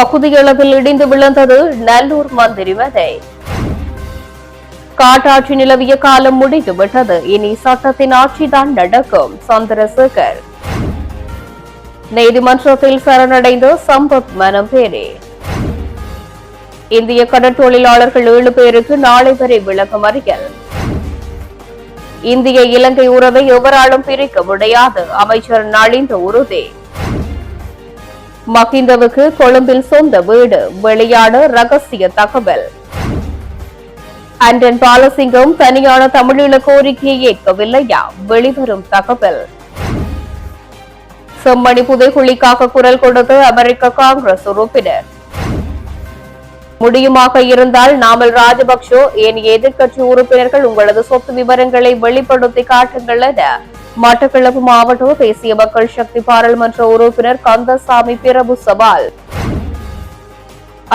பகுதியளவில் இடிந்து விழுந்தது நல்லூர் மந்திரி வதை காட்டாட்சி நிலவிய காலம் முடிந்து விட்டது. இனி சட்டத்தின் ஆட்சிதான் நடக்கும் சந்திரசேகர். நீதிமன்றத்தில் சரணடைந்த சம்பத் மனம் பேரே இந்திய கடற்தொழிலாளர்கள் ஏழு பேருக்கு நாளை வரை விளக்கமறியல் இந்திய இலங்கை உறவை எவராலும் பிரிக்க முடியாது. அமைச்சர் நளிந்த உறுதி. மகிந்தவுக்கு கொழும்பில் சொந்த வீடு வெளியான ரகசிய தகவல். அண்டன் பாலசிங்கம் தனியான தமிழீழ கோரிக்கையை ஏற்கவில்லையா? வெளிவரும் தகவல். செம்மணி புதைகுழிக்காக குரல் கொடுத்து அமெரிக்க காங்கிரஸ் உறுப்பினர். முடியுமாக இருந்தால் நாமல் ராஜபக்சோ என் எதிர்க்கட்சி உறுப்பினர்கள் உங்களது சொத்து விவரங்களை வெளிப்படுத்தி காட்டுங்கள் என மட்டக்களப்பு மாவட்டம் தேசிய மக்கள் சக்தி பாராளுமன்ற உறுப்பினர் கந்தசாமி பிரபு சவால்.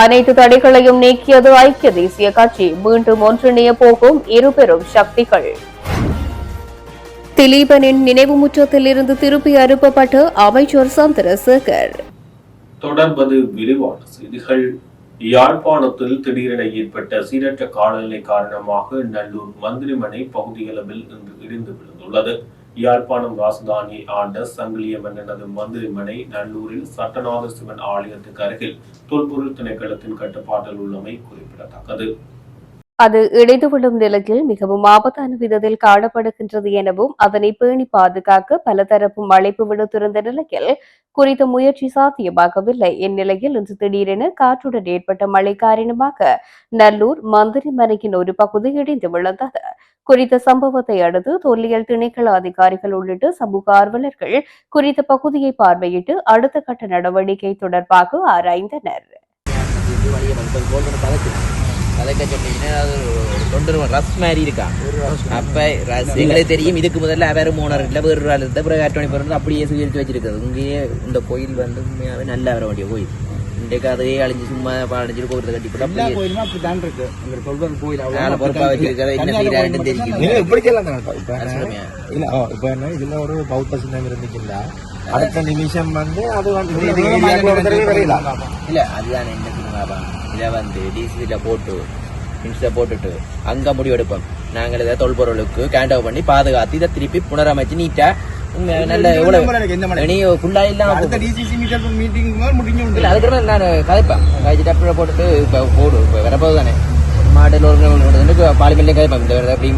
அனைத்து தடைகளையும் நீக்கியது ஐக்கிய தேசிய கட்சி. மீண்டும் ஒன்றிணைய போகும் இருபெரும் சக்திகள். திலீபனின் நினைவு முற்றத்தில் இருந்து திருப்பி அனுப்பப்பட்ட அமைச்சர் சந்திரசேகர். தொடர்வது விரிவான செய்திகள். யாழ்ப்பாணத்தில் திடீரென ஏற்பட்ட சீரற்ற காலநிலை காரணமாக நல்லூர் மந்திரிமனை பகுதியளவில் இன்று இடிந்து விழுந்துள்ளது. யாழ்ப்பாணம் ராசதானியை ஆண்ட சங்கிலிய மன்னனது மந்திரிமனை நல்லூரில் சட்டநாத சிவன் ஆலயத்துக்கு அருகில் தொல்பொருள் திணைக்களத்தின் கட்டுப்பாட்டில் உள்ளமை குறிப்பிடத்தக்கது. அது இடைந்து விழும் நிலையில் மிகவும் ஆபத்தான விதத்தில் காணப்படுகின்றது எனவும் அதனை பேணி பாதுகாக்க பல தரப்பும் அழைப்பு விடுத்திருந்த நிலையில் குறித்த முயற்சி சாத்தியமாகவில்லை. இந்நிலையில் இன்று திடீரென காற்றுடன் ஏற்பட்ட மழை காரணமாக நல்லூர் மந்திரி மனையின் ஒரு பகுதி இடிந்து விழுந்தது. குறித்த சம்பவத்தை அடுத்து தொல்லியல் திணைக்கள அதிகாரிகள் உள்ளிட்ட சமூக ஆர்வலர்கள் குறித்த பகுதியை பார்வையிட்டு அடுத்த கட்ட நடவடிக்கை தொடர்பாக ஆராய்ந்தனர். பதக்க சொன்னீங்கன்னா அது ஒரு தொண்டர் ரஸ் மாதிரி இருக்கான். அப்ப ரஸ் எங்களுக்கு தெரியும் இதுக்கு முதல்ல வேற மூணார் இல்லை வேறு ஆள். இருந்தால் பிறகு ஆட்டோனி பிறந்து அப்படியே சுயரித்து வச்சிருக்காது இங்கேயே இந்த கோயில் வந்து உண்மையாவே நல்லா வர வேண்டிய கோயில். இன்றைக்கு அதையே அழிஞ்சு சும்மா அழிஞ்சு கோயிலை கட்டி போட்டு அப்படியே கோயிலுமே இருக்கு. சொல்றது கோயில் வச்சிருக்கிறத என்ன செய்யறாருன்னு தெரியும் இப்படி சொல்லலாம் இப்ப என்ன- இதுல ஒரு பௌத்த சின்னம் இருந்துச்சுன்னா அடுத்த நிமிஷம் வந்து அது வந்து இது இல்ல அதுதான் என்ன சொல்லுங்க இதை வந்து டிசில போட்டு மின்ஸ்ட போட்டுட்டு அங்க முடிவெடுப்போம் நாங்கள் இதை தொல்பொருளுக்கு கேண்ட் ஓவர் பண்ணி பாதுகாத்து இதை திருப்பி புனரமைச்சு நீட்டா உண்மையா நல்ல எவ்வளவு நீ ஃபுல்லா இல்லாம அடுத்த போகும். டிசிசி மீட்டிங் மீட்டிங் முடிஞ்சு உண்டு இல்ல அதுக்கு நான் கதைப்பேன் கழிச்சு டப்பில் போட்டுட்டு இப்போ போடு இப்போ வரப்போது தானே மாடல் ஒரு பாலிமெண்ட்லேயே கதைப்பேன் இந்த அப்படி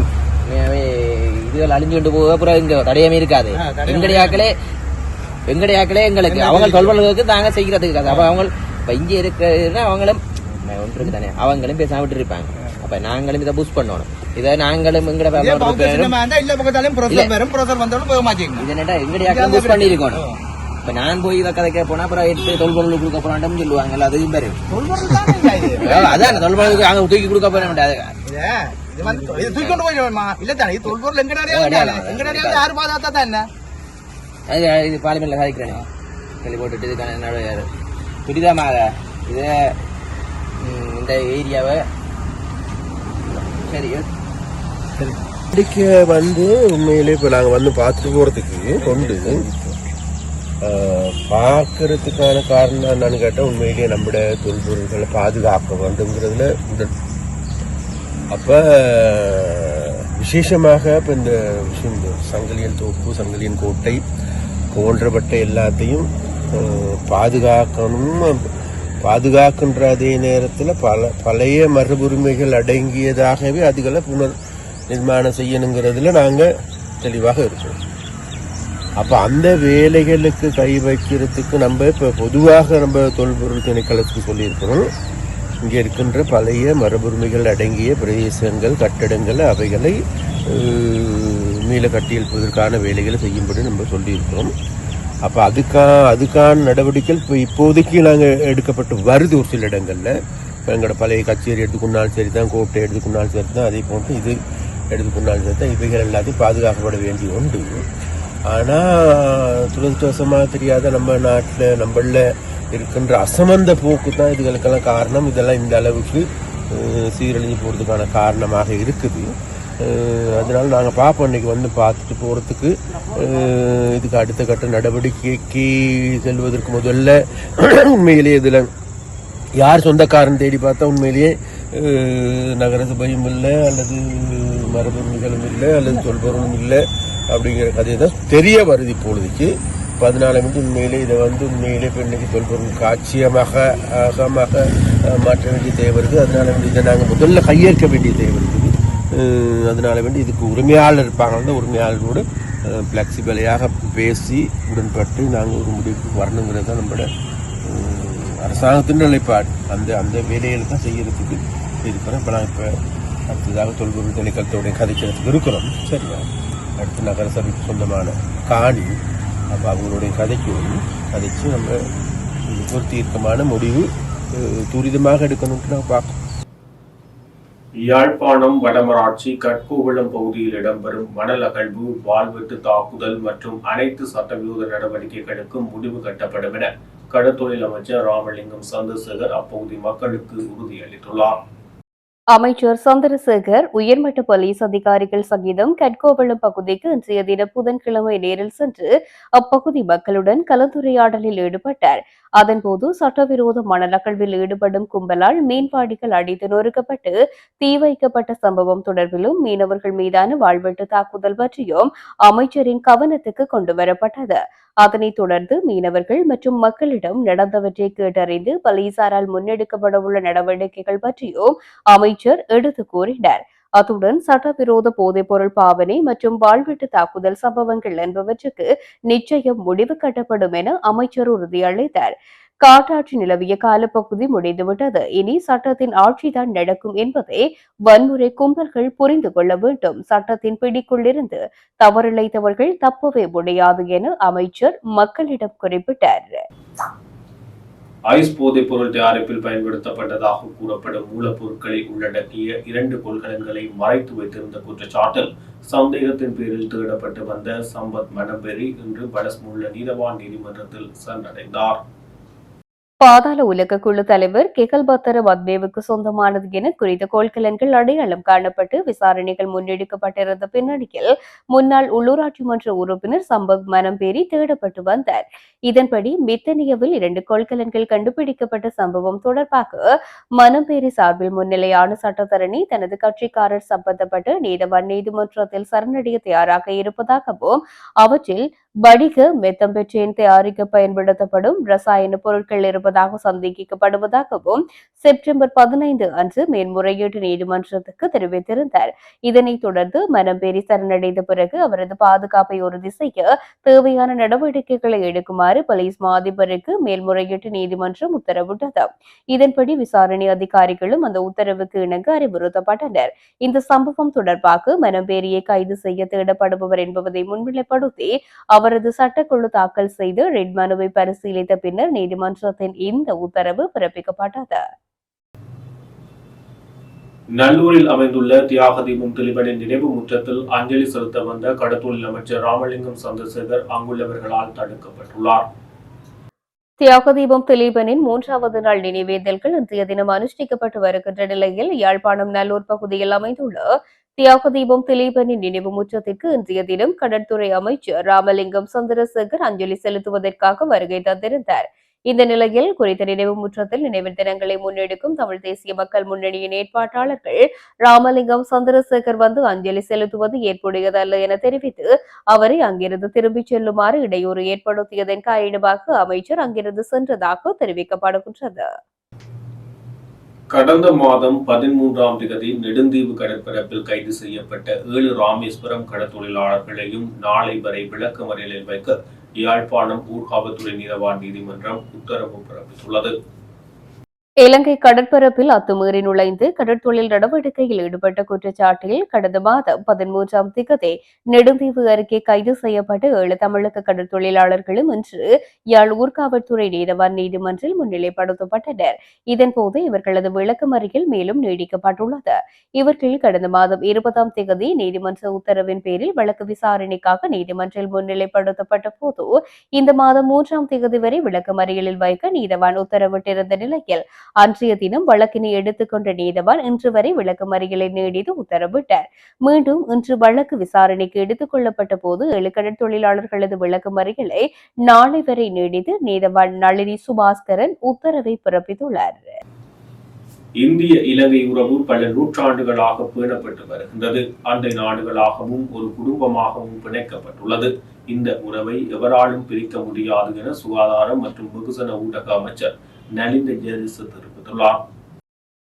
இதுகள் அழிஞ்சு கொண்டு போக அப்புறம் இங்க தடையமே இருக்காது தடயமே எங்கடையாக்களே எங்களுக்கு. அவங்க சொல்வர்களுக்கு நாங்க செய்கிறதுக்கு அப்ப அவங்க இப்ப இங்க இருக்கிற அவங்களும் ஒன்று தானே. அவங்களும் பேசாம விட்டு இருப்பாங்க அப்ப நாங்களும் இதை பூஸ்ட் பண்ணணும். இதை நாங்களும் எங்கட இல்ல பக்கத்தாலையும் ப்ரொஃபசர் வரும். ப்ரொஃபசர் வந்தாலும் போக மாட்டேங்க. இது என்னடா எங்கடையாக்களும் பூஸ்ட் பண்ணியிருக்கணும்? இப்ப நான் போய் இதை கதைக்க போனா அப்புறம் எட்டு தொல்பொருள் கொடுக்க போறான்னு சொல்லுவாங்கல்ல அதுவும் பேரு. அதான் தொல்பொருளுக்கு அங்க தூக்கி கொடுக்க போற இது தூக்கி கொண்டு இல்ல தானே தொல்பொருள் எங்க ஓ, அடையாளம். எங்க யாரு பாதாத்தா தான் என்ன? அது இது பார்லிமெண்ட்ல சாதிக்கிறேன். சொல்லி போட்டுட்டு இதுக்கான யார்? துரிதமாக இது இந்த ஏரியாவை சரி இடிக்க வந்து உண்மையிலே இப்போ நாங்கள் வந்து பார்த்துட்டு போகிறதுக்கு கொண்டு பார்க்கறதுக்கான காரணம் என்னன்னு கேட்டால் உண்மையிலேயே நம்முடைய தொல்பொருள்களை பாதுகாக்க வேண்டுங்கிறதுல உடல் அப்போ விசேஷமாக இப்போ இந்த விஷயம் இந்த தோப்பு சங்கலியன் கோட்டை போன்றப்பட்ட எல்லாத்தையும் பாதுகாக்கணும். பாதுகாக்கின்ற அதே நேரத்தில் பல பழைய மரபுரிமைகள் அடங்கியதாகவே அதுகளை புனர் நிர்மாணம் செய்யணுங்கிறதுல நாங்கள் தெளிவாக இருக்கோம். அப்போ அந்த வேலைகளுக்கு கை வைக்கிறதுக்கு நம்ம இப்போ பொதுவாக நம்ம தொல்பொருள் திணைக்களத்துக்கு சொல்லியிருக்கிறோம். இங்கே இருக்கின்ற பழைய மரபுரிமைகள் அடங்கிய பிரதேசங்கள் கட்டடங்கள் அவைகளை மீள கட்டியெழுப்பதற்கான வேலைகளை செய்யும்படி நம்ம சொல்லியிருக்கிறோம். அப்போ அதுக்கா அதுக்கான நடவடிக்கைகள் இப்போ இப்போதைக்கு நாங்கள் எடுக்கப்பட்டு வருது ஒரு சில இடங்களில். இப்போ எங்களோட பழைய கச்சேரி எடுத்துக்கொண்டாலும் சரி தான் கோட்டை எடுத்துக்கொண்டாலும் சரி தான் அதே போன்று இது எடுத்துக்கொண்டாலும் சரி தான் இவைகள் எல்லாத்தையும் பாதுகாக்கப்பட வேண்டி உண்டு. ஆனால் துரதிருஷ்டவசமாக தெரியாத நம்ம நாட்டில் நம்மளில் இருக்கின்ற அசமந்த போக்கு தான் இதுகளுக்கெல்லாம் காரணம். இதெல்லாம் இந்த அளவுக்கு சீரழிஞ்சு போகிறதுக்கான காரணமாக இருக்குது. அதனால் நாங்கள் பார்ப்போம் இன்றைக்கி வந்து பார்த்துட்டு போகிறதுக்கு இதுக்கு அடுத்த கட்ட நடவடிக்கைக்கு செல்வதற்கு முதல்ல உண்மையிலேயே இதில் யார் சொந்தக்காரன் தேடி பார்த்தா உண்மையிலேயே நகரசபையும் இல்லை அல்லது மரபுரிமைகளும் இல்லை அல்லது சொல்பவரும் இல்லை அப்படிங்கிற கதையை தான் தெரிய வருது இப்பொழுதுக்கு. பதினாலு மினிட் உண்மையிலே இதை வந்து உண்மையிலே பெண்ணுக்கு தொல்பொருள் காட்சியமாக அகமாக மாற்ற வேண்டிய தேவை இருக்குது அதனால வந்து இதை நாங்கள் முதல்ல கையேற்க வேண்டிய தேவை இருக்குது அதனால வேண்டி இதுக்கு உரிமையாளர் இருப்பாங்கன்னா உரிமையாளரோடு ஃப்ளெக்சிபிளையாக பேசி உடன்பட்டு நாங்கள் ஒரு முடிவுக்கு வரணுங்கிறது தான் நம்மளோட அரசாங்கத்தின் நிலைப்பாடு. அந்த அந்த வேலையில் தான் செய்யறதுக்கு இருக்கிறோம் இப்போ நான் இப்போ அடுத்ததாக தொல்பொருள் திணைக்களத்தோடைய கதைக்கிறதுக்கு இருக்கிறோம். சரியா? அடுத்து நகர சபைக்கு சொந்தமான காணி. அப்போ அவங்களுடைய கதைக்கு வந்து கதைச்சு நம்ம ஒரு தீர்க்கமான முடிவு துரிதமாக எடுக்கணும்ட்டு நான் பார்க்கணும் யாழ்ப்பாணம் வடமராட்சி கட்கோவளம் பகுதியில் இடம்பெறும் மணல் அகழ்வு வாழ்வெட்டு தாக்குதல் மற்றும் அனைத்து சட்டவிரோத நடவடிக்கைகளுக்கும் முடிவு கட்டப்படும் என கடற்தொழில் அமைச்சர் ராமலிங்கம் சந்திரசேகர் அப்பகுதி மக்களுக்கு உறுதியளித்துள்ளார் அமைச்சர் சந்திரசேகர் உயர்மட்ட போலீஸ் அதிகாரிகள் சகிதம் கட்கோவளம் பகுதிக்கு இன்றைய தின புதன்கிழமை நேரில் சென்று அப்பகுதி மக்களுடன் கலந்துரையாடலில் ஈடுபட்டார். அதன்போது சட்டவிரோத மணல் அகழ்வில் ஈடுபடும் கும்பலால் மீன்பாடிகள் அடித்து நொறுக்கப்பட்டு தீ வைக்கப்பட்ட சம்பவம் தொடர்பிலும் மீனவர்கள் மீதான வாழ்வெட்டு தாக்குதல் பற்றியும் அமைச்சரின் கவனத்துக்கு கொண்டு வரப்பட்டது அதனைத் தொடர்ந்து மீனவர்கள் மற்றும் மக்களிடம் நடந்தவற்றை கேட்டறிந்து போலீசாரால் முன்னெடுக்கப்பட உள்ள நடவடிக்கைகள் பற்றியும் அமைச்சர் எடுத்து கூறினார். அத்துடன் சட்டவிரோத போதைப்பொருள் பாவனை மற்றும் வாழ்வெட்டு தாக்குதல் சம்பவங்கள் என்பவற்றுக்கு நிச்சயம் முடிவு கட்டப்படும் என அமைச்சர் உறுதியளித்தார். காட்டாட்சி நிலவிய காலப்பகுதி முடிந்துவிட்டது. இனி சட்டத்தின் ஆட்சிதான் நடக்கும் என்பதை வன்முறை கும்பல்கள் புரிந்து கொள்ள வேண்டும். சட்டத்தின் பிடிக்குள்ளிருந்து தவறிழைத்தவர்கள் தப்பவே முடியாது என அமைச்சர் மக்களிடம் குறிப்பிட்டார். ஐஸ் போதைப் பொருள் தயாரிப்பில் பயன்படுத்தப்பட்டதாக கூறப்படும் மூலப்பொருட்களை உள்ளடக்கிய இரண்டு கொள்கலன்களை மறைத்து வைத்திருந்த குற்றச்சாட்டில் சந்தேகத்தின் பேரில் தேடப்பட்டு வந்த சம்பத் மணம்பெரி இன்று படஸ்முள்ள நீதவான் நீதிமன்றத்தில் சரணடைந்தார். பாதாள உலக குழு தலைவர் கெகல்பத்தர பத்மேவுக்கு சொந்தமானது என குறித்த கொள்கலன்கள் அடையாளம் காணப்பட்டு விசாரணைகள் முன்னெடுக்கப்பட்டிருந்த பின்னணியில் முன்னாள் உள்ளூராட்சி மன்ற உறுப்பினர் சம்பத் மனம்பேரி தேடப்பட்டு வந்தார். இதன்படி மித்தனியவில் இரண்டு கொள்கலன்கள் கண்டுபிடிக்கப்பட்ட சம்பவம் தொடர்பாக மனம்பேரி சார்பில் முன்னிலையான சட்டத்தரணி தனது கட்சிக்காரர் சம்பந்தப்பட்டு நீதவான் நீதிமன்றத்தில் சரணடைய தயாராக இருப்பதாகவும் அவற்றில் வடிக மெத்தம்பெட்ரேன் தயாரிக்க பயன்படுத்தப்படும் ரசாயன பொருட்கள் இருப்பதாக சந்தேகிக்கப்படுவதாகவும் செப்டம்பர் பதினைந்து அன்று மேன்முறையீட்டு நீதிமன்றத்துக்கு தெரிவித்திருந்தார். இதனைத் தொடர்ந்து மனம்பேரி சரணடைந்த பிறகு அவரது பாதுகாப்பை உறுதி செய்ய தேவையான நடவடிக்கைகளை எடுக்குமாறு போலீஸ் மா அதிபருக்கு மேல்முறையீட்டு நீதிமன்றம் உத்தரவிட்டது. இதன்படி விசாரணை அதிகாரிகளும் அந்த உத்தரவுக்கு இணங்க அறிவுறுத்தப்பட்டனர். இந்த சம்பவம் தொடர்பாக மனம்பேரியை கைது செய்ய தேடப்படுபவர் என்பதை முன்னிலைப்படுத்தி அவரது சட்டக்குழு தாக்கல் செய்து ரெட் மனுவை பரிசீலித்த பின்னர் நீதிமன்றத்தின் இந்த உத்தரவு பிறப்பிக்கப்பட்டது. நல்லூரில் அமைந்துள்ள தியாக தீபம் திலீபனின் நினைவு முற்றத்தில் அஞ்சலி செலுத்த வந்த கடத்தொழில் அமைச்சர் ராமலிங்கம் சந்திரசேகர் அங்குள்ளவர்களால் தடுக்கப்பட்டுள்ளார். தியாகதீபம் திலீபனின் மூன்றாவது நாள் நினைவேந்தல்கள் இன்றைய தினம் அனுஷ்டிக்கப்பட்டு வருகின்ற நிலையில் யாழ்ப்பாணம் நல்லூர் பகுதியில் அமைந்துள்ள தியாகதீபம் திலீபனின் நினைவு முற்றத்திற்கு இன்றைய தினம் கடற்துறை அமைச்சர் ராமலிங்கம் சந்திரசேகர் அஞ்சலி செலுத்துவதற்காக வருகை தந்திருந்தார். இந்த நிலையில் குறித்த நினைவு முற்றத்தில் நினைவு தினங்களை முன்னெடுக்கும் தமிழ் தேசிய மக்கள் முன்னணியின் ஏற்பாட்டாளர்கள் ராமலிங்கம் சந்திரசேகர் வந்து அஞ்சலி செலுத்துவது ஏற்புடையதல்ல என தெரிவித்து அவரை அங்கிருந்து திரும்பிச் செல்லுமாறு இடையூறு ஏற்படுத்தியதன் காரணமாக அமைச்சர் அங்கிருந்து சென்றதாக தெரிவிக்கப்படுகின்றது. கடந்த மாதம் பதிமூன்றாம் திகதி நெடுந்தீவு கடற்பரப்பில் கைது செய்யப்பட்ட ஏழு ராமேஸ்வரம் கடற்தொழிலாளர்களையும் நாளை வரை விளக்கமறியலில் வைக்க யாழ்ப்பாணம் ஊர்காவல்துறை நீதவான் நீதிமன்றம் உத்தரவு பிறப்பித்துள்ளது. இலங்கை கடற்பரப்பில் அத்துமீறி நுழைந்து கடற்தொழில் நடவடிக்கையில் ஈடுபட்ட குற்றச்சாட்டில் கடந்த மாதம் பதிமூன்றாம் திகதி நெடுந்தீவு அருகே கைது செய்யப்பட்ட ஏழு தமிழக கடற்தொழிலாளர்களும் இன்று யாழ் ஊர்காவல்துறை நீதவான் நீதிமன்றில் முன்னிலைப்படுத்தப்பட்டனர். இதன்போது இவர்களது விளக்கமறியில் மேலும் நீடிக்கப்பட்டுள்ளது. இவர்கள் கடந்த மாதம் இருபதாம் திகதி நீதிமன்ற உத்தரவின் பேரில் வழக்கு விசாரணைக்காக நீதிமன்றில் முன்னிலைப்படுத்தப்பட்ட போது இந்த மாதம் மூன்றாம் திகதி வரை விளக்கமறியலில் வைக்க நீதவான் உத்தரவிட்டிருந்த நிலையில் அன்றைய தினம் வழக்கினை எடுத்துக்கொண்ட நீதவான் இன்று வரை விளக்கமறியலை நீடித்து உத்தரவிட்டார். மீண்டும் இன்று வழக்கு விசாரணைக்கு எடுத்துக் கொள்ளப்பட்ட போது ஏழு கடற்தொழிலாளர்களது விளக்கமறியலை நாளை வரை நீடித்து நீதவான் நளினி சுபாஸ்கரன் உத்தரவை பிறப்பித்துள்ளார். இந்திய இலங்கை உறவு பல நூற்றாண்டுகளாக பேணப்பட்டு வருகின்றது. அண்டை நாடுகளாகவும் ஒரு குடும்பமாகவும் பிணைக்கப்பட்டுள்ளது. இந்த உறவை எவராலும் பிரிக்க முடியாது என சுகாதாரம் மற்றும் வெகுசன ஊடக அமைச்சர் நலிந்த ஜெயதிச தெரிவித்துள்ளார்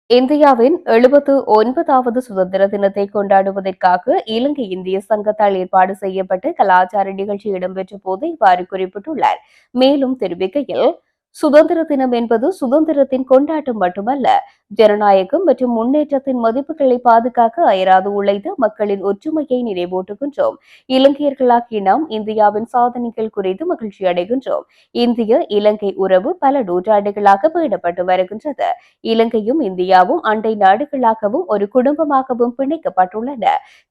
இந்தியாவின் எழுபத்து ஒன்பதாவது சுதந்திர தினத்தை கொண்டாடுவதற்காக இலங்கை இந்திய சங்கத்தால் ஏற்பாடு செய்யப்பட்ட கலாச்சார நிகழ்ச்சி இடம்பெற்ற போது இவ்வாறு குறிப்பிட்டுள்ளார். மேலும் தெரிவிக்கையில் சுதந்திர தினம் என்பது சுதந்திரத்தின் கொண்டாட்டம் மட்டுமல்ல ஜனநாயகம் மற்றும் முன்னேற்றத்தின் மதிப்புகளை பாதுகாக்க அயராது உழைத்த மக்களின் ஒற்றுமையை நினைவூட்டுகின்றோம் இலங்கையர்களாகிய நாம் இந்தியாவின் சாதனைகள் குறித்து மகிழ்ச்சி அடைகின்றோம். இந்திய இலங்கை உறவு பல நூற்றாண்டுகளாக பேணப்பட்டு வருகின்றது. இலங்கையும் இந்தியாவும் அண்டை நாடுகளாகவும் ஒரு குடும்பமாகவும் பிணைக்கப்பட்டுள்ளன.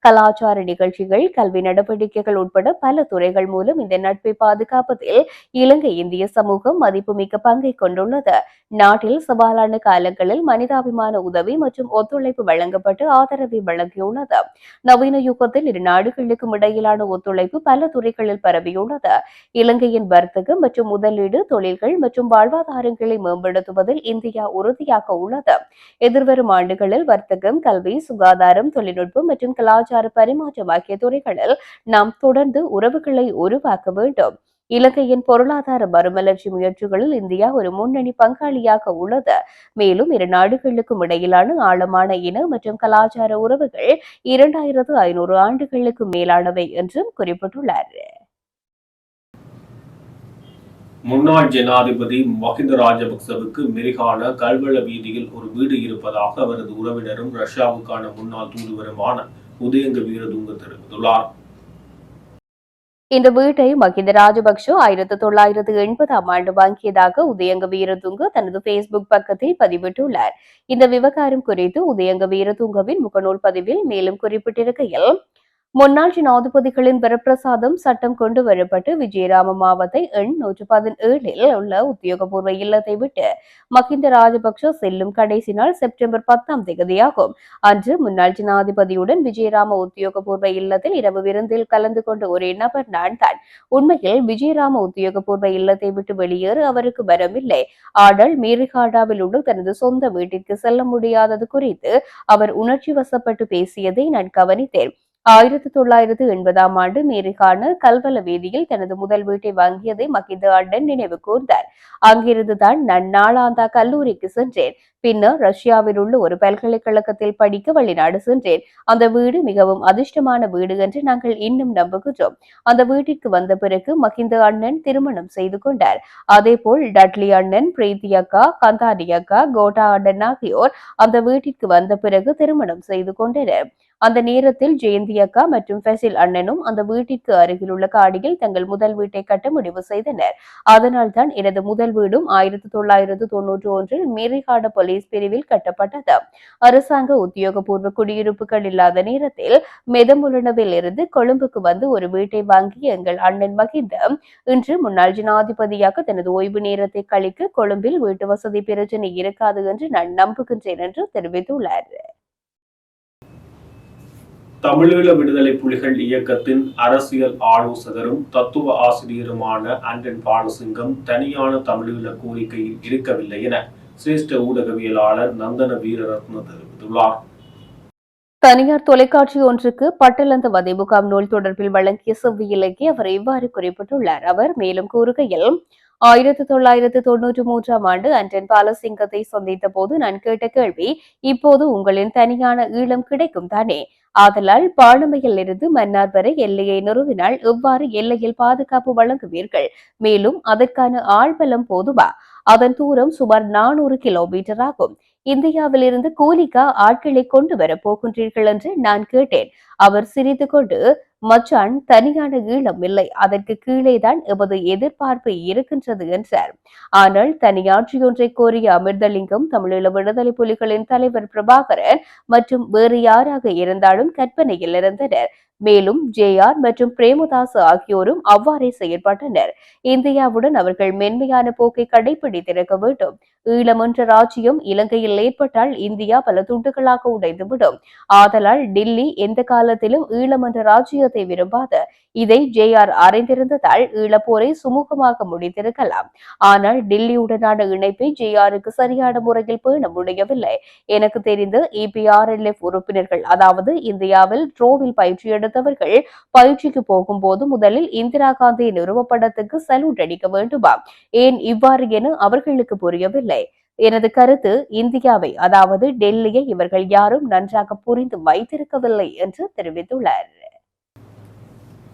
கலாச்சார நிகழ்ச்சிகள் கல்வி நடவடிக்கைகள் உட்பட பல துறைகள் மூலம் இந்த நட்பை பாதுகாப்பதில் இலங்கை இந்திய சமூகம் மதிப்புமிக்க பங்கை கொண்டுள்ளது. நாட்டில் சவாலான காலங்களில் மனிதாபிமான உதவி மற்றும் ஒத்துழைப்பு வழங்கப்பட்டு ஆதரவை வழங்கியுள்ளது. நவீன யுகத்தில் இரு நாடுகளுக்கும் இடையிலான ஒத்துழைப்பு பல துறைகளில் பரவியுள்ளது. இலங்கையின் வர்த்தகம் மற்றும் முதலீடு தொழில்கள் மற்றும் வாழ்வாதாரங்களை மேம்படுத்துவதில் இந்தியா உறுதியாக உள்ளது. எதிர்வரும் ஆண்டுகளில் வர்த்தகம் கல்வி சுகாதாரம் தொழில்நுட்பம் மற்றும் கலாச்சார பரிமாற்றம் ஆகிய துறைகளில் நாம் தொடர்ந்து உறவுகளை உருவாக்க வேண்டும். இலங்கையின் பொருளாதார மறுமலர்ச்சி முயற்சிகளில் இந்தியா ஒரு முன்னணி பங்காளியாக உள்ளது. மேலும் இரு நாடுகளுக்கும் இடையிலான ஆழமான இன மற்றும் கலாச்சார உறவுகள் இரண்டாயிரத்து ஐநூறு ஆண்டுகளுக்கு மேலானவை என்றும் குறிப்பிட்டுள்ளார். முன்னாள் ஜனாதிபதி மஹிந்த ராஜபக்சவுக்கு மெரிகான கல்வள வீதியில் ஒரு வீடு இருப்பதாக அவரது உறவினரும் ரஷ்யாவுக்கான முன்னாள் தூதுவருமான உதயங்க வீரதுங்க தெரிவித்துள்ளார். இந்த வீட்டை மகிந்த ராஜபக்ஷ ஆயிரத்தி தொள்ளாயிரத்து எண்பதாம் ஆண்டு வாங்கியதாக உதயங்க வீரதுங்க தனது பேஸ்புக் பக்கத்தில் பதிவிட்டுள்ளார். இந்த விவகாரம் குறித்து உதயங்க வீரதுங்கவின் முகநூல் பதிவில் மேலும் குறிப்பிட்டிருக்கையில் முன்னாள் ஜனாதிபதிகளின் வரப்பிரசாதம் சட்டம் கொண்டு வரப்பட்டு விஜயராம மாவத்தை எண் நூற்று பதினேழில் உள்ள உத்தியோகபூர்வ இல்லத்தை விட்டு மகிந்த ராஜபக்ஷ செல்லும் கடைசி நாள் செப்டம்பர் பத்தாம் தேதியாகும். அன்று முன்னாள் ஜனாதிபதியுடன் விஜயராம உத்தியோகபூர்வ இல்லத்தில் இரவு விருந்தில் கலந்து கொண்ட ஒரே நபர் நான் தான். உண்மையில் விஜயராம உத்தியோகபூர்வ இல்லத்தை விட்டு வெளியேற அவருக்கு வரவில்லை. ஆடல் மீரிகாடாவில் உள்ள தனது சொந்த வீட்டிற்கு செல்ல முடியாதது குறித்து அவர் உணர்ச்சி வசப்பட்டு பேசியதை நான் கவனித்தேன். ஆயிரத்தி தொள்ளாயிரத்து எண்பதாம் ஆண்டு மேரிகான கல்வல வீதியில் தனது முதல் வீட்டை வாங்கியதை மகிந்த ஆண்டன் நினைவு கூர்ந்தார். அங்கிருந்து தான் நான் நாளாந்தா கல்லூரிக்கு சென்றேன். பின்னர் ரஷ்யாவில் உள்ள ஒரு பல்கலைக்கழகத்தில் படிக்க வெளிநாடு சென்றேன். அந்த வீடு மிகவும் அதிர்ஷ்டமான வீடு என்று நாங்கள் இன்னும் நம்புகிறோம் அந்த வீட்டிற்கு வந்த பிறகு மகிந்த அண்ணன் திருமணம் செய்து கொண்டார். அதே போல் டட்லி அண்ணன் பிரீத்தி அக்கா கந்தாடி அக்கா கோட்டா அண்ணன் ஆகியோர் அந்த வீட்டிற்கு வந்த பிறகு திருமணம் செய்து கொண்டனர். அந்த நேரத்தில் ஜெயந்தி அக்கா மற்றும் ஃபெசில் அண்ணனும் அந்த வீட்டிற்கு அருகில் உள்ள காடியில் தங்கள் முதல் வீட்டை கட்ட முடிவு செய்தனர். அதனால் தான் எனது முதல் வீடும் ஆயிரத்தி தொள்ளாயிரத்து தொன்னூற்றி ஒன்றில் மேரிகாட போலீஸ் பிரிவில் கட்டப்பட்டது. அரசாங்க உத்தியோகபூர்வ குடியிருப்புகள் இல்லாத நேரத்தில் மெதமுலனவில் இருந்து கொழும்புக்கு வந்து ஒரு வீட்டை வாங்கி எங்கள் அண்ணன் மகிந்த இன்று முன்னாள் ஜனாதிபதியாக தனது ஓய்வு நேரத்தை கழிக்க கொழும்பில் வீட்டு வசதி பிரச்சனை இருக்காது என்று நான் நம்புகின்றேன் என்று தெரிவித்துள்ளார். தமிழீழ விடுதலை புலிகள் இயக்கத்தின் அரசியல் ஆலோசகரும் தத்துவ ஆசிரியருமான அண்டன் பாலசிங்கம் தனியான தமிழீழ கோரிக்கையில் இருக்கவில்லை என சிரேஷ்ட ஊடகவியலாளர் நந்தன வீரரத்ன தெரிவித்துள்ளார். தனியார் தொலைக்காட்சி ஒன்றுக்கு பட்டலந்த வதைமுகாம் நூல் தொடர்பில் வழங்கிய செவ்வியிலேயே அவர் இவ்வாறு குறிப்பிட்டுள்ளார். அவர் மேலும் கூறுகையில் ஆயிரத்தி தொள்ளாயிரத்து தொன்னூற்றி மூன்றாம் ஆண்டு அண்டன் பாலசிங்கத்தை சந்தித்த போது நான் கேட்ட கேள்வி இப்போது உங்களின் தனியான ஈழம் கிடைக்கும் தானே? ஆதலால் பாணமையில் இருந்து மன்னார் வரை எல்லையை நிறுவினால் எவ்வாறு எல்லையில் பாதுகாப்பு வழங்குவீர்கள். மேலும் அதற்கான ஆழ்பலம் போதுமா? அதன் தூரம் சுமார் நானூறு கிலோமீட்டர் ஆகும். இந்தியாவிலிருந்து கூலிக்கா ஆட்களை கொண்டு வர போகின்றீர்கள் என்று நான் கேட்டேன். அவர் சிரித்து கொண்டு மச்சான் தனியான ஈழம் இல்லை. அதற்கு கீழேதான் எமது எதிர்பார்ப்பு இருக்கின்றது என்றார். ஆனால் தனியாட்சியொன்றை கோரிய அமிர்தலிங்கம் தமிழீழ விடுதலை புலிகளின் தலைவர் பிரபாகரன் மற்றும் வேறு யாராக இருந்தாலும் கற்பனையில் இருந்தனர். மேலும் ஜேஆர் மற்றும் பிரேமதாஸ் ஆகியோரும் அவ்வாறே செயல்பட்டனர். இந்தியாவுடன் அவர்கள் மென்மையான போக்கை கடைபிடித்திருக்க வேண்டும். ஈழம் என்ற ராஜ்யம் இலங்கையில் ஏற்பட்டால் இந்தியா பல துண்டுகளாக உடைந்துவிடும். ஆதலால் டில்லி எந்த காலத்திலும் ஈழம் என்ற ராஜ்யத்தை விரும்பாத. இதை ஜேஆர் அறிந்திருந்ததால் ஈழப்போரை சுமூகமாக முடித்திருக்கலாம். ஆனால் டில்லியுடனான இணைப்பை ஜேஆருக்கு சரியான முறையில் பேண முடியவில்லை. எனக்கு தெரிந்து இபிஆர்எல்எஃப் உறுப்பினர்கள் அதாவது இந்தியாவில் ட்ரோவில் பயிற்சி எடுத்தவர்கள் பயிற்சிக்கு போகும்போது முதலில் இந்திரா காந்தியின் உருவப்படத்துக்கு சல்யூட் அடிக்க வேண்டுமா? ஏன் இவ்வாறு என அவர்களுக்கு புரியவில்லை. எனது கருத்து இந்தியாவை அதாவது டெல்லியை இவர்கள் யாரும் நன்றாக புரிந்து வைத்திருக்கவில்லை என்று தெரிவித்துள்ளார்.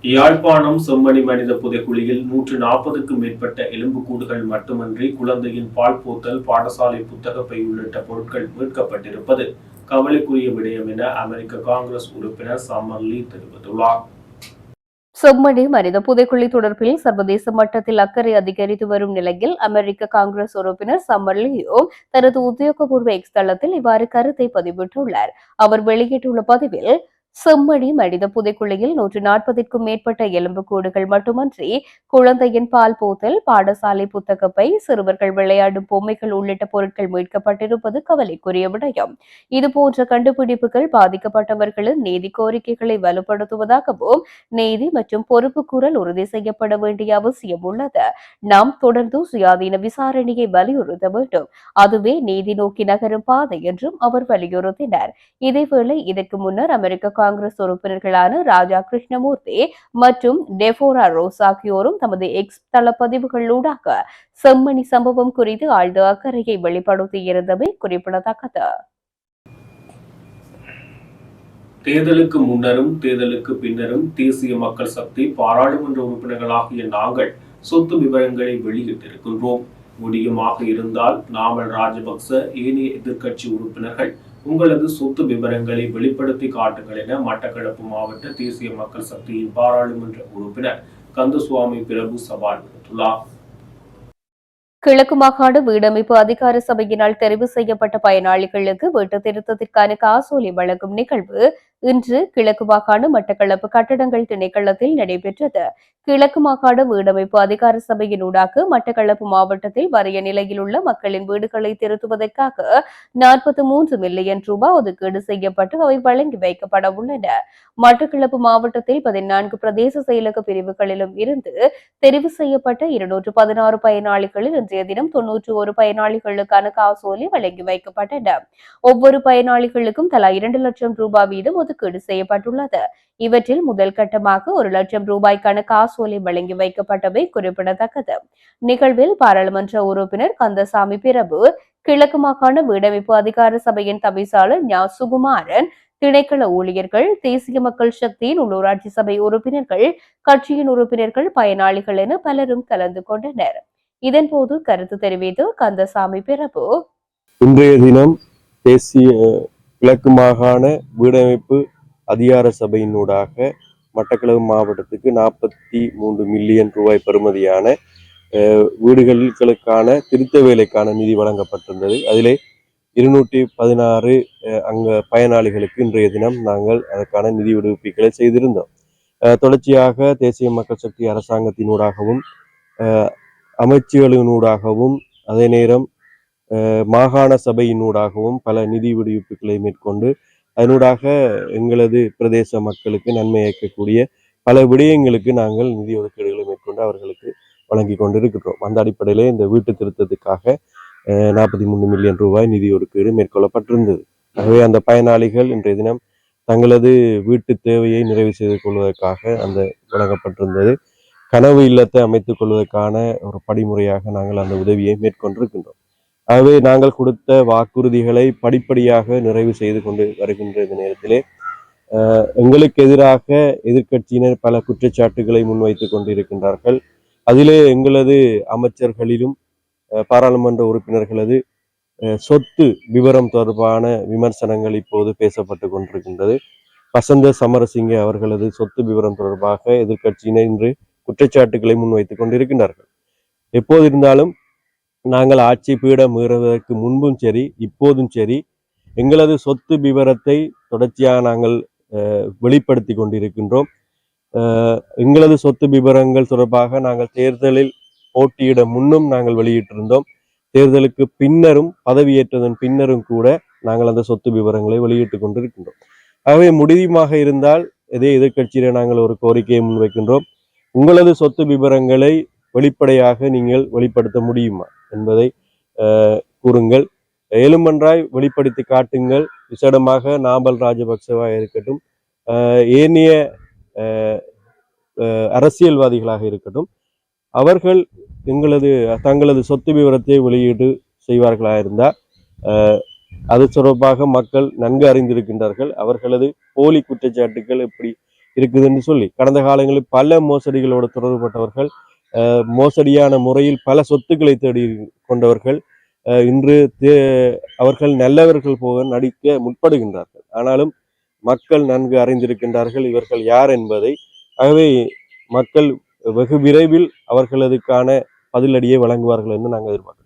யாழ்ப்பாணம் செம்மணி மனித புதைக்குழியில் நூற்று நாற்பதுக்கும் மேற்பட்ட எலும்புக்கூடுகள் மட்டுமன்றி குழந்தையின் பால் போத்தல் பாடசாலை புத்தகப்பை உள்ளிட்ட பொருட்கள் மீட்கப்பட்டிருப்பது. கவலைக்குரிய விடயம் என அமெரிக்க காங்கிரஸ் உறுப்பினர் சம்மர் லீ தெரிவித்துள்ளார். செம்மணி மனித புதைக்குழி தொடர்பில் சர்வதேச மட்டத்தில் அக்கறை அதிகரித்து வரும் நிலையில் அமெரிக்க காங்கிரஸ் உறுப்பினர் சம்மர் லியோம் தனது உத்தியோகபூர்வ எக்ஸ் தளத்தில் இவ்வாறு கருத்தை பதிவிட்டுள்ளார். அவர் வெளியிட்டுள்ள பதிவில் செம்மணி மனித புதைக்குழியில் நூற்று நாற்பதிற்கும் மேற்பட்ட எலும்புக்கூடுகள் மட்டுமன்றி குழந்தையின் பால் போத்தல் பாடசாலை புத்தகப்பை சிறுவர்கள் விளையாடும் பொம்மைகள் உள்ளிட்ட பொருட்கள் மீட்கப்பட்டிருப்பது கவலைக்குரிய விடயம். இதுபோன்ற கண்டுபிடிப்புகள் பாதிக்கப்பட்டவர்களின் நீதி கோரிக்கைகளை வலுப்படுத்துவதாகவும் நீதி மற்றும் பொறுப்புக்கூறல் உறுதி செய்யப்பட வேண்டிய அவசியம் உள்ளது. நாம் தொடர்ந்து சுயாதீன விசாரணையை வலியுறுத்த வேண்டும். அதுவே நீதி நோக்கி நகரும் பாதை என்றும் அவர் வலியுறுத்தினார். இதேவேளை இதற்கு முன்னர் அமெரிக்க காங்கிரஸ் உறுப்பினர்களான ராஜா கிருஷ்ணமூர்த்தி மற்றும் டெபோரா ரோஸ் ஆகியோரும் தமது எக்ஸ் தளப்பதிவுகளூடாக செம்மணி சம்பவம் குறித்து ஆழ்ந்த அக்கறையை வெளிப்படுத்தியிருந்தமை குறிப்பிடத்தக்கது. தேர்தலுக்கு முன்னரும் தேர்தலுக்கு பின்னரும் தேசிய மக்கள் சக்தி பாராளுமன்ற உறுப்பினர்களாகிய நாங்கள் சொத்து விவரங்களை வெளியிட்டிருக்கின்றோம். முடியுமாக இருந்தால் நாமல் ராஜபக்ச ஏனைய எதிர்க்கட்சி உறுப்பினர்கள் உங்களது சொத்து விவரங்களை வெளிப்படுத்தி காட்டுங்கள் என மட்டக்களப்பு மாவட்ட தேசிய மக்கள் சக்தியின் பாராளுமன்ற உறுப்பினர் கந்தசுவாமி பிரபு சவால் விடுத்துள்ளார் கிழக்கு மாகாண வீடமைப்பு அதிகார சபையினால் தெரிவு செய்யப்பட்ட பயனாளிகளுக்கு வீட்டு திருத்தத்திற்கான காசோலை வழங்கும் நிகழ்வு இன்று கிழக்கு மாகாண மட்டக்களப்பு கட்டடங்கள் திணைக்களத்தில் நடைபெற்றது. கிழக்கு மாகாண வீடமைப்பு அதிகார சபையினூடாக மட்டக்களப்பு மாவட்டத்தில் வறிய நிலையில் உள்ள மக்களின் வீடுகளை திருத்துவதற்காக நாற்பத்தி மூன்று மில்லியன் ரூபாய் ஒதுக்கீடு செய்யப்பட்டு அவை வழங்கி வைக்கப்பட உள்ளன. மட்டக்களப்பு மாவட்டத்தில் பதினான்கு பிரதேச செயலக பிரிவுகளிலும் இருந்து தெரிவு செய்யப்பட்ட இருநூற்று பதினாறு பயனாளிகளில் இன்றைய தினம் தொன்னூற்று ஒரு பயனாளிகளுக்கான காசோலை வழங்கி வைக்கப்பட்டன. ஒவ்வொரு பயனாளிகளுக்கும் தலா இரண்டு லட்சம் ரூபாய் வீதம் ஒதுக்கீடு செய்யப்பட்டுள்ளது. இவற்றில் முதல் கட்டமாக ஒரு லட்சம் ரூபாய்க்கான காசோலை வழங்கி வைக்கப்பட்டவை குறிப்பிடத்தக்கது. நிகழ்வில் பாராளுமன்ற உறுப்பினர் கந்தசாமி பிரபு கிழக்கு மாகாண வீடமைப்பு அதிகார சபையின் தவிசாளர் ஞா. சுகுமாரன் திணைக்கள ஊழியர்கள் தேசிய மக்கள் சக்தியின் உள்ளூராட்சி சபை உறுப்பினர்கள் கட்சியின் உறுப்பினர்கள் பயனாளிகள் என பலரும் கலந்து கொண்டனர். இதன்போது கருத்து தெரிவித்து கந்தசாமி பிரபு இன்றைய தினம் தேசிய கிழக்கு மாகாண வீடமைப்பு அதிகார சபையினூடாக மட்டக்களவு மாவட்டத்துக்கு நாற்பத்தி மூன்று மில்லியன் ரூபாய் பெறுமதியான வீடுகளுக்கான திருத்த வேலைக்கான நிதி வழங்கப்பட்டிருந்தது. அதிலே இருநூற்றி பதினாறு அங்க பயனாளிகளுக்கு இன்றைய தினம் நாங்கள் அதற்கான நிதி விடுவிப்புகளை செய்திருந்தோம். தொடர்ச்சியாக தேசிய மக்கள் சக்தி அரசாங்கத்தினூடாகவும் அமைச்சுகளினூடாகவும் அதே நேரம் மாகாண சபையினூடாகவும் பல நிதி விடுவிப்புகளை மேற்கொண்டு அதனூடாக எங்களது பிரதேச மக்களுக்கு நன்மை இயக்கக்கூடிய பல விடயங்களுக்கு நாங்கள் நிதி ஒதுக்கீடுகளை மேற்கொண்டு அவர்களுக்கு வழங்கி கொண்டிருக்கிறோம் அந்த அடிப்படையிலே இந்த வீட்டு திருத்தத்துக்காக நாற்பத்தி மூணு மில்லியன் ரூபாய் நிதி ஒதுக்கீடு மேற்கொள்ளப்பட்டிருந்தது. ஆகவே அந்த பயனாளிகள் இன்றைய தினம் தங்களது வீட்டு தேவையை நிறைவு செய்து கொள்வதற்காக அந்த வழங்கப்பட்டிருந்தது. கனவு இல்லத்தை அமைத்துக் கொள்வதற்கான ஒரு படிமுறையாக நாங்கள் அந்த உதவியை மேற்கொண்டிருக்கின்றோம். ஆகவே நாங்கள் கொடுத்த வாக்குறுதிகளை படிப்படியாக நிறைவு செய்து கொண்டு வருகின்ற இந்த நேரத்திலே எங்களுக்கு எதிராக எதிர்க்கட்சியினர் பல குற்றச்சாட்டுகளை முன்வைத்துக் கொண்டிருக்கின்றார்கள். அதிலே எங்களது அமைச்சர்களிலும் அஹ், பாராளுமன்ற உறுப்பினர்களது அஹ், சொத்து விவரம் தொடர்பான விமர்சனங்கள் இப்போது பேசப்பட்டு கொண்டிருக்கின்றது. வசந்த சமரசிங்க அவர்களது சொத்து விவரம் தொடர்பாக எதிர்க்கட்சியினர் இன்று குற்றச்சாட்டுகளை முன்வைத்துக் கொண்டிருக்கின்றார்கள். எப்போது இருந்தாலும் நாங்கள் ஆட்சி பீடம் ஏறுவதற்கு முன்பும் சரி இப்போதும் சரி எங்களது சொத்து விவரத்தை தொடர்ச்சியாக நாங்கள் வெளிப்படுத்தி கொண்டிருக்கின்றோம். எங்களது சொத்து விவரங்கள் தொடர்பாக நாங்கள் தேர்தலில் போட்டியிட முன்னும் நாங்கள் வெளியிட்டிருந்தோம். தேர்தலுக்கு பின்னரும் பதவியேற்றதன் பின்னரும் கூட நாங்கள் அந்த சொத்து விவரங்களை வெளியிட்டுக் கொண்டிருக்கின்றோம். ஆகவே முடிவுமாக இருந்தால் இதே எதிர்கட்சியில நாங்கள் ஒரு கோரிக்கையை முன்வைக்கின்றோம். உங்களது சொத்து விவரங்களை வெளிப்படையாக நீங்கள் வெளிப்படுத்த முடியுமா? என்பதை கூறுங்கள். ஏழுமன்றாய் வெளிப்படுத்தி காட்டுங்கள். விசேடமாக நாமல் ராஜபக்சவா இருக்கட்டும். ஏனைய அஹ், அரசியல்வாதிகளாக இருக்கட்டும். அவர்கள் எங்களது தங்களது சொத்து விவரத்தை வெளியீடு செய்வார்களாக இருந்தால் அது தொடர்பாக மக்கள் நன்கு அறிந்திருக்கின்றார்கள். அவர்களது போலி குற்றச்சாட்டுகள் எப்படி இருக்குதுன்னு சொல்லி கடந்த காலங்களில் பல மோசடிகளோடு தொடர்புபட்டவர்கள் மோசடியான முறையில் பல சொத்துக்களை தேடி கொண்டவர்கள் அஹ், இன்று தே- அவர்கள் நல்லவர்கள் போக நடிக்க முற்படுகின்றார்கள். ஆனாலும் மக்கள் நன்கு அறிந்திருக்கின்றார்கள் இவர்கள் யார் என்பதை. ஆகவே மக்கள் வெகு விரைவில் அவர்களதுக்கான பதிலடியை வழங்குவார்கள் என்று நாங்கள் எதிர்பார்க்கிறோம்.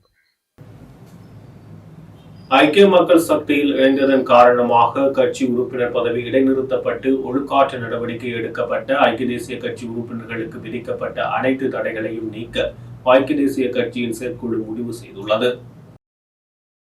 ஐக்கிய மக்கள் சக்தியில் இணைந்ததன் காரணமாக கட்சி உறுப்பினர் பதவி இடைநிறுத்தப்பட்டு ஒழுக்காற்று நடவடிக்கை எடுக்கப்பட்ட ஐக்கிய தேசிய கட்சி உறுப்பினர்களுக்கு விதிக்கப்பட்ட அனைத்து தடைகளையும் நீக்க ஐக்கிய தேசிய கட்சியின் செயற்குழு முடிவு செய்துள்ளது.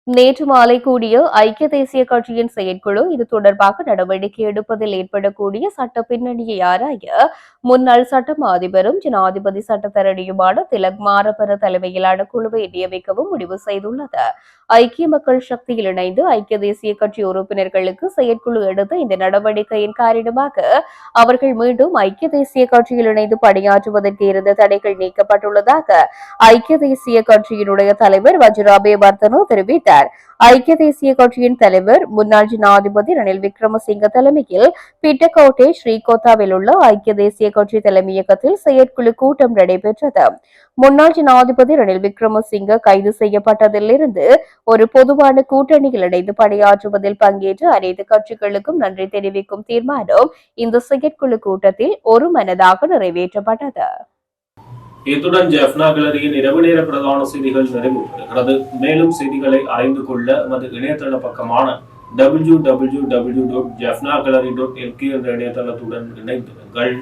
நேற்று மாலை கூடிய ஐக்கிய தேசிய கட்சியின் செயற்குழு இது தொடர்பாக நடவடிக்கை எடுப்பதில் ஏற்படக்கூடிய சட்ட பின்னணியை ஆராய முன்னாள் சட்டம் அதிபரும் ஜனாதிபதி சட்டத்தரணியுமான திலக் மாரபர தலைமையிலான குழுவை நியமிக்கவும் முடிவு செய்துள்ளது. ஐக்கிய மக்கள் சக்தியில் இணைந்து ஐக்கிய தேசிய கட்சி உறுப்பினர்களுக்கு செயற்குழு எடுத்த இந்த நடவடிக்கையின் காரணமாக அவர்கள் மீண்டும் ஐக்கிய தேசிய கட்சியில் இணைந்து பணியாற்றுவதற்கு இருந்த தடைகள் நீக்கப்பட்டுள்ளதாக ஐக்கிய தேசிய கட்சியினுடைய தலைவர் வஜ்ராபே வர்தனோ தெரிவித்தார். ஐக்கிய தேசிய கட்சியின் தலைவர் முன்னாள் ஜனாதிபதி ரணில் விக்ரமசிங்க தலைமையில் பிட்டக்கோட்டை ஸ்ரீகோத்தாவில் உள்ள ஐக்கிய தேசிய கட்சி தலைமையகத்தில் செயற்குழு கூட்டம் நடைபெற்றது. முன்னாள் ஜனாதிபதி ரணில் விக்ரமசிங்க கைது செய்யப்பட்டதிலிருந்து ஒரு பொதுவான கூட்டணியில் இணைந்து பணியாற்றுவதில் பங்கேற்று அனைத்து கட்சிகளுக்கும் நன்றி தெரிவிக்கும் தீர்மானம் இந்த செயற்குழு கூட்டத்தில் ஒரு மனதாக நிறைவேற்றப்பட்டது. இத்துடன் ஜெஃப்னா கிளரியின் இரவு நேர பிரதான செய்திகள் நிறைவு பெறுகிறது மேலும் செய்திகளை அறிந்து கொள்ள நமது இணையதள பக்கமான W W W dot Jaffna gallery dot LK என்ற இணையதளத்துடன் இணைந்திருங்கள்.